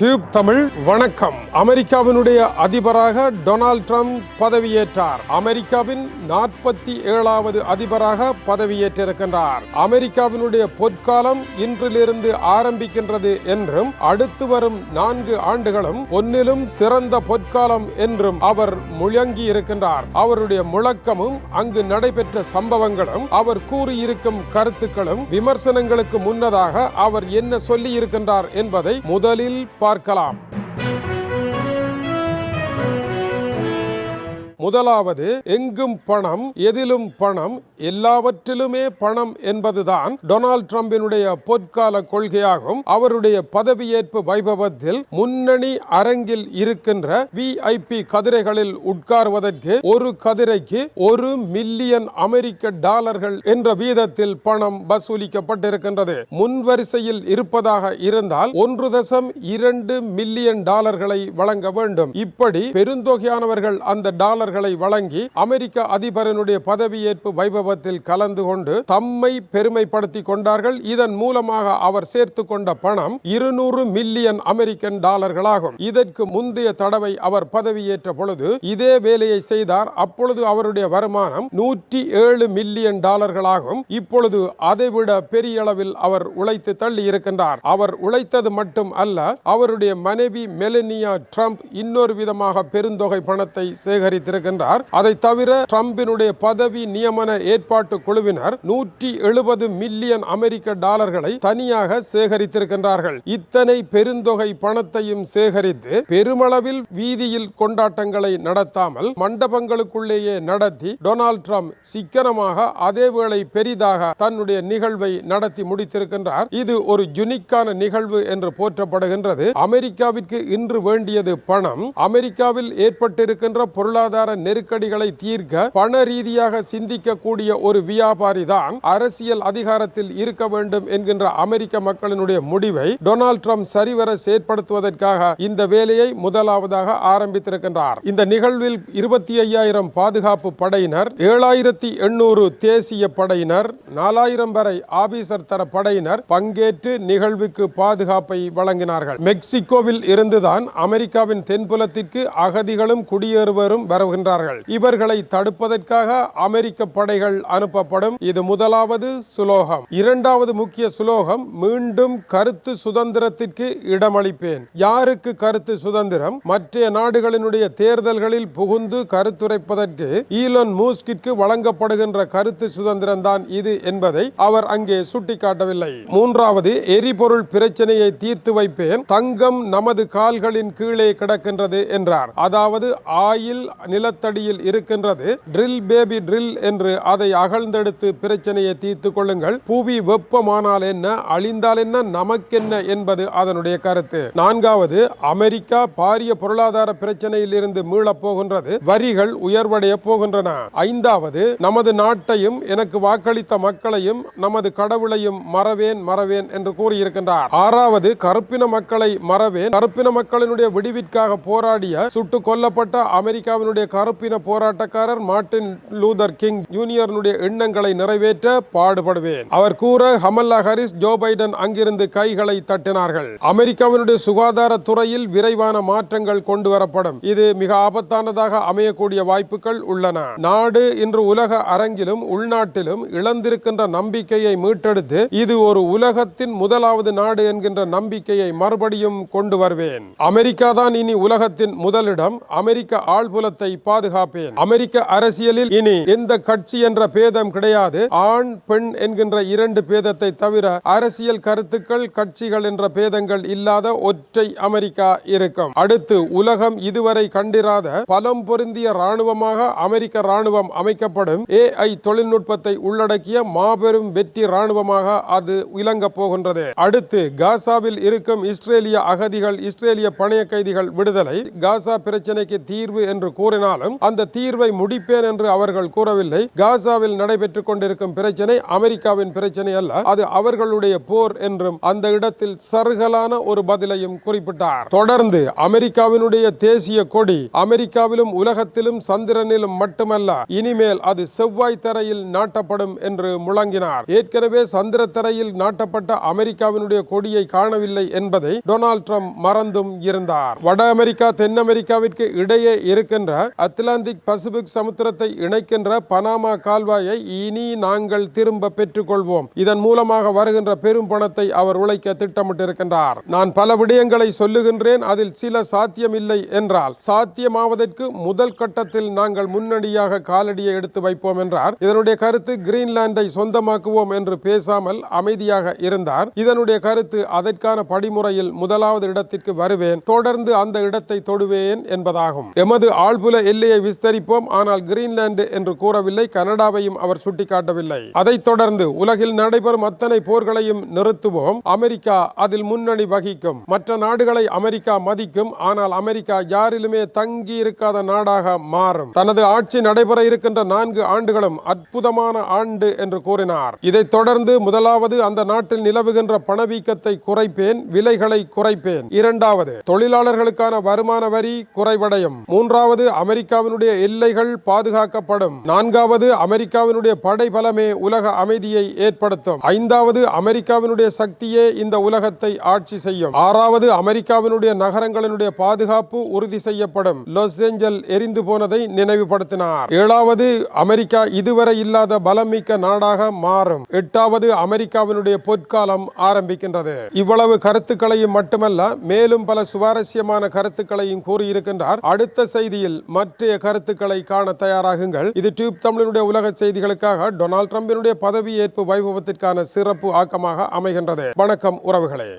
Tube Tamil வணக்கம். அமெரிக்காவினுடைய அதிபராக டொனால்ட் ட்ரம்ப் பதவியேற்றார். அமெரிக்காவின் நாற்பத்தி ஏழாவது அதிபராக பதவியேற்றிருக்கின்றார். அமெரிக்காவினுடைய பொற்காலம் இன்றிலிருந்து ஆரம்பிக்கின்றது என்றும் அடுத்து வரும் நான்கு ஆண்டுகளும் பொன்னிலும் சிறந்த பொற்காலம் என்றும் அவர் முழங்கி இருக்கின்றார் அவருடைய முழக்கமும் அங்கு நடைபெற்ற சம்பவங்களும் அவர் கூறியிருக்கும் கருத்துக்களும் விமர்சனங்களுக்கு முன்னதாக அவர் என்ன சொல்லி இருக்கின்றார் என்பதை முதலில் பார்க்கலாம் முதலாவது எங்கும் பணம் எதிலும் பணம் எல்லாவற்றிலுமே பணம் என்பதுதான் டொனால்ட் ட்ரம்பினுடைய பொற்கால கொள்கையாகும். அவருடைய பதவியேற்பு வைபவத்தில் முன்னணி அரங்கில் இருக்கின்ற விஐபி கதிரைகளில் உட்கார்வதற்கு ஒரு கதிரைக்கு ஒரு மில்லியன் அமெரிக்க டாலர்கள் என்ற வீதத்தில் பணம் வசூலிக்கப்பட்டிருக்கின்றது. முன்வரிசையில் இருப்பதாக இருந்தால் ஒன்று தசம் இரண்டு மில்லியன் டாலர்களை வழங்க வேண்டும். இப்படி பெருந்தொகையானவர்கள் அந்த டாலர் புகார்களை வழங்கி அமெரிக்க அதிபரனுடைய பதவியேற்பு வைபவத்தில் கலந்து கொண்டு தம்மை பெருமைப்படுத்தி கொண்டார்கள். இதன் மூலமாக அவர் சேர்த்து கொண்ட பணம் இருநூறு மில்லியன் அமெரிக்கன் டாலர்களாகும். இதற்கு முந்தைய தடவை அவர் பதவியேற்ற பொழுது இதே வேலையை செய்தார். அப்பொழுது அவருடைய வருமானம் நூற்றி ஏழு மில்லியன் டாலர்களாகும். இப்பொழுது அதைவிட பெரிய அளவில் அவர் உழைத்து தள்ளி இருக்கின்றார். அவர் உழைத்தது மட்டும் அல்ல அவருடைய மனைவி மெலனியா ட்ரம்ப் இன்னொரு விதமாக பெருந்தொகை பணத்தை வருகின்றார் அதை தவிர டிரம்பினுடைய பதவி நியமன ஏற்பாட்டு குழுவினர் நூற்றி எழுபது மில்லியன் அமெரிக்க டாலர்களை தனியாக சேகரித்திருக்கின்றார்கள். இத்தனை பெருந்தொகை பணத்தையும் சேகரித்து பெருமளவில் வீதியில் கொண்டாட்டங்களை நடத்தாமல் மண்டபங்களுக்குள்ளேயே நடத்தி டொனால்ட் ட்ரம்ப் சிக்கனமாக அதேவேளை பெரிதாக தன்னுடைய நிகழ்வை நடத்தி முடித்திருக்கின்றார். இது ஒரு ஜுனிக்கான நிகழ்வு என்று போற்றப்படுகின்றது. அமெரிக்காவிற்கு இன்று வேண்டியது பணம். அமெரிக்காவில் ஏற்பட்டிருக்கின்ற பொருளாதார நெருக்கடிகளை தீர்க்க பண ரீதியாக சிந்திக்கக்கூடிய ஒரு வியாபாரி தான் அரசியல் அதிகாரத்தில் இருக்க வேண்டும் என்கின்ற அமெரிக்க மக்களினுடைய முடிவை டொனால்ட் ட்ரம்ப் சரிவர செயற்படுத்துவதற்காக இந்த வேலையை முதலாவதாக ஆரம்பித்திருக்கின்றார். இந்த நிகழ்வில் இருபத்தி ஐயாயிரம் பாதுகாப்பு படையினர் ஏழாயிரத்தி எண்ணூறு தேசிய படையினர் நாலாயிரம் வரை ஆபீசர் தர படையினர் பங்கேற்று நிகழ்வுக்கு பாதுகாப்பை வழங்கினார்கள். மெக்சிகோவில் இருந்துதான் அமெரிக்காவின் தென்புலத்திற்கு அகதிகளும் குடியேறுவரும் வருகின்றார்கள் இவர்களை தடுப்பதற்காக அமெரிக்க படைகள் அனுப்பப்படும். இது முதலாவது சுலோகம். இரண்டாவது முக்கிய சுலோகம் மீண்டும் கருத்து சுதந்திரத்திற்கு இடமளிப்பேன். யாருக்கு கருத்து சுதந்திரம்? மற்ற நாடுகளினுடைய தேர்தல்களில் புகுந்து கருத்துரைப்பதற்கு ஈலன் மூஸ்கிற்கு வழங்கப்படுகின்ற கருத்து சுதந்திரம் தான் இது என்பதை அவர் அங்கே சுட்டிக்காட்டவில்லை. மூன்றாவது எரிபொருள் பிரச்சனையை தீர்த்து வைப்பேன். தங்கம் நமது கால்களின் கீழே கிடக்கின்றது என்றார். அதாவது ஆயில் நிலத்தடியில் இருக்கின்றது. ட்ரில் பேபி ட்ரில் என்று அதை அகழ்ந்தெடுத்து பிரச்சனையை தீர்த்து கொள்ளுங்கள். புவி வெப்பமானால் என்ன அழிந்தால் என்ன நமக்கென்ன என்பது அதனுடைய கருத்து. நான்காவது அமெரிக்கா பாரிய பொருளாதார பிரச்சனையில் இருந்து மீளப் போகின்றது வரிகள் உயர்வடைய போகின்றன. ஐந்தாவது நமது நாட்டையும் எனக்கு வாக்களித்த மக்களையும் நமது கடவுளையும் மறவேன் மறவேன் என்று கூறியிருக்கின்றார். ஆறாவது கருப்பின மக்களை மறவேன். கருப்பின மக்களினுடைய விடிவிற்காக போராடிய சுட்டுக் கொல்லப்பட்ட அமெரிக்காவினுடைய கருப்பின போராட்டக்காரர் மார்ட்டின் லூதர் கிங் ஜூனியர்னுடைய எண்ணங்களை நிறைவேற்ற பாடுபடுவேன். அவர் கூற ஹமல்லா ஹாரிஸ் ஜோ பைடன் அங்கிருந்து கைகளை தட்டினார்கள். அமெரிக்காவினுடைய சுகாதாரத்துறையில் விரைவான மாற்றங்கள் கொண்டு வரப்படும் இது மிக ஆபத்தானதாக அமையக்கூடிய வாய்ப்புகள் உள்ளன. நாடு இன்று உலக அரங்கிலும் உள்நாட்டிலும் இழந்திருக்கின்ற நம்பிக்கையை மீட்டெடுத்து இது ஒரு உலகத்தின் முதலாவது நாடு என்கின்ற நம்பிக்கையை மறுபடியும் கொண்டு வருவேன். அமெரிக்கா தான் இனி உலகத்தின் முதலிடம். அமெரிக்க ஆழ்புலத்தை பாதுகாப்பேன். அமெரிக்க அரசியலில் இனி எந்த கட்சி என்ற பேதம் கிடையாது. ஆண் பெண் என்கின்ற இரண்டு பேதத்தை தவிர அரசியல் கருத்துக்கள் கட்சிகள் என்ற பேதங்கள் இல்லாத ஒற்றை அமெரிக்கா இருக்கும். அடுத்து உலகம் இதுவரை கண்டிராத பலம் பொருந்திய ராணுவமாக அமெரிக்க ராணுவம் அமைக்கப்படும். ஏஐ தொழில்நுட்பத்தை உள்ளடக்கிய மாபெரும் வெற்றி ராணுவமாக அது விளங்க போகின்றது. அடுத்து காசாவில் இருக்கும் இஸ்ரேலிய அகதிகள் இஸ்ரேலிய பணைய கைதிகள் விடுதலை காசா பிரச்சனைக்கு தீர்வு என்று கூறினார். ஆனாலும் அந்த தீர்வை முடிப்பேன் என்று அவர்கள் கூறவில்லை. காசாவில் நடைபெற்றுக் கொண்டிருக்கும் பிரச்சனை அமெரிக்காவின் பிரச்சனை அல்ல அது அவர்களுடைய போர் என்றும் அந்த இடத்தில் சருகலான ஒரு பதிலையும் குறிப்பிட்டார். தொடர்ந்து அமெரிக்காவினுடைய தேசிய கொடி அமெரிக்காவிலும் உலகத்திலும் சந்திரனிலும் மட்டுமல்ல இனிமேல் அது செவ்வாய் தரையில் நாட்டப்படும் என்று முழங்கினார். ஏற்கனவே சந்திர தரையில் நாட்டப்பட்ட அமெரிக்காவினுடைய கொடியை காணவில்லை என்பதை டொனால்ட் ட்ரம்ப் மறந்தும் இருந்தார். வட அமெரிக்கா தென் அமெரிக்காவிற்கு இடையே இருக்கின்ற அத்லாந்திக் பசிபிக் சமுத்திரத்தை இணைக்கின்ற பனாமா கால்வாயை இனி நாங்கள் திரும்ப பெற்றுக்கொள்வோம். இதன் மூலமாக வருகின்ற பெரும் பணத்தை அவர் உழைக்க திட்டமிட்டிருக்கின்றார். நான் பல விடயங்களை சொல்லுகின்றேன் அதில் சில சாத்தியமில்லை என்றால். சாத்தியமாவதற்கு முதல் கட்டத்தில் நாங்கள் முன்னணியாக காலடியை எடுத்து வைப்போம் என்றார். இதனுடைய கருத்து கிரீன்லாண்டை சொந்தமாக்குவோம் என்று பேசாமல் அமைதியாக இருந்தார். இதனுடைய கருத்து அதற்கான படிமுறையில் முதலாவது இடத்திற்கு வருவேன். தொடர்ந்து அந்த இடத்தை தொடுவேன் என்பதாகும். எமது ஆழ்புல எல்லையை விஸ்தரிப்போம் ஆனால் கிரீன்லாந்து என்று கூறவில்லை கனடாவையும் அவர் சுட்டிக்காட்டவில்லை. அதைத் தொடர்ந்து உலகில் நடைபெறும் அத்தனை போர்களையும் நிறுத்துவோம். அமெரிக்கா அதில் முன்னணி வகிக்கும். மற்ற நாடுகளை அமெரிக்கா மதிக்கும். ஆனால் அமெரிக்கா யாரிலுமே தங்கி இருக்காத நாடாக மாறும். தனது ஆட்சி நடைபெற இருக்கின்ற நான்கு ஆண்டுகளும் அற்புதமான ஆண்டு என்று கூறினார். இதைத் தொடர்ந்து முதலாவது அந்த நாட்டில் நிலவுகின்ற பணவீக்கத்தை குறைப்பேன் விலைகளை குறைப்பேன். இரண்டாவது தொழிலாளர்களுக்கான வருமான வரி குறைவடையும். மூன்றாவது அமெரிக்க அமெரிக்காவினுடைய எல்லைகள் பாதுகாக்கப்படும். நான்காவது அமெரிக்காவினுடைய படை பலமே உலக அமைதியை ஏற்படுத்தும். ஐந்தாவது அமெரிக்காவினுடைய சக்தியே இந்த உலகத்தை ஆட்சி செய்யும். ஆறாவது அமெரிக்காவினுடைய நகரங்களினுடைய பாதுகாப்பு உறுதி செய்யப்படும். லாஸ் ஏஞ்சல் எரிந்து போனதை நினைவுபடுத்தினார். ஏழாவது அமெரிக்கா இதுவரை இல்லாத பலமிக்க நாடாக மாறும். எட்டாவது அமெரிக்காவினுடைய பொற்காலம் ஆரம்பிக்கின்றது. இவ்வளவு கருத்துக்களையும் மட்டுமல்ல மேலும் பல சுவாரஸ்யமான கருத்துக்களையும் கூறியிருக்கின்றார். அடுத்த செய்தியில் மற்ற பற்றிய கருத்துக்களை காண தயாராகுங்கள். இது டியூப் தமிழனுடைய உலக செய்திகளுக்காக டொனால்ட் ட்ரம்பினுடைய பதவியேற்பு வைபவத்திற்கான சிறப்பு ஆக்கமாக அமைகின்றது. வணக்கம் உறவுகளே.